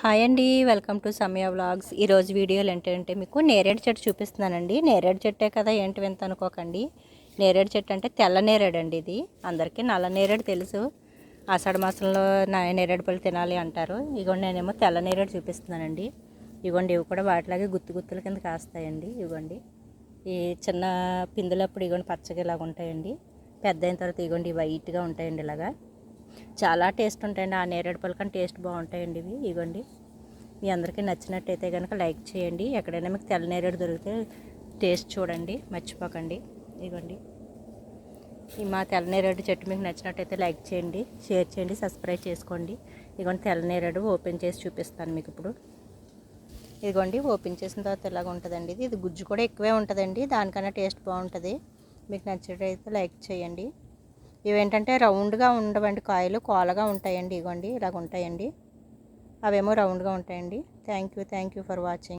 Hi అండి welcome to సమయ vlogs. ఈరోజు వీడియోలు ఏంటంటే మీకు నేరేడు చెట్టు చూపిస్తున్నానండి. నేరేడు చెట్టే కదా ఏంటి వింత అనుకోకండి. నేరేడు చెట్టు అంటే తెల్ల నేరేడు అండి ఇది. అందరికీ నల్ల నేరేడు తెలుసు. ఆషాఢ మాసంలో నేరేడు పళ్ళు తినాలి అంటారు. ఇగోండి నేనేమో తెల్ల నేరేడు చూపిస్తున్నానండి. ఇగోండి ఇవి కూడా వాటిలాగే గుత్తు గుత్తుల కింద కాస్తాయండి. ఇగోండి ఈ చిన్న పిందులప్పుడు ఇగోండి పచ్చగా ఇలాగ ఉంటాయండి పెద్ద అయిన తర్వాత ఇగోండి వైట్గా ఉంటాయండి ఇలాగా. చాలా టేస్ట్ ఉంటాయండి. ఆ నేరేడు పళ్ళు కానీ టేస్ట్ బాగుంటాయండి ఇవి. ఇవ్వండి మీ అందరికీ నచ్చినట్టయితే కనుక లైక్ చేయండి. ఎక్కడైనా మీకు తెల్ల నేరేడు దొరికితే టేస్ట్ చూడండి. మర్చిపోకండి. ఇవ్వండి ఈ మా తెల్లనేరేడు చెట్టు మీకు నచ్చినట్టయితే లైక్ చేయండి. షేర్ చేయండి. సబ్స్క్రైబ్ చేసుకోండి. ఇదిగోండి తెల్లనేరేడు ఓపెన్ చేసి చూపిస్తాను మీకు ఇప్పుడు. ఇదిగోండి ఓపెన్ చేసిన తర్వాత ఇలాగ ఉంటుందండి ఇది? ఇది గుజ్జు కూడా ఎక్కువే ఉంటుందండి. దానికన్నా టేస్ట్ బాగుంటుంది. మీకు నచ్చినట్టయితే లైక్ చేయండి. ఇవేంటంటే రౌండ్గా ఉండవండి కాయలు కోలగా ఉంటాయండి ఇగోండి ఇలాగ ఉంటాయండి అవేమో రౌండ్గా ఉంటాయండి. Thank you thank you for watching.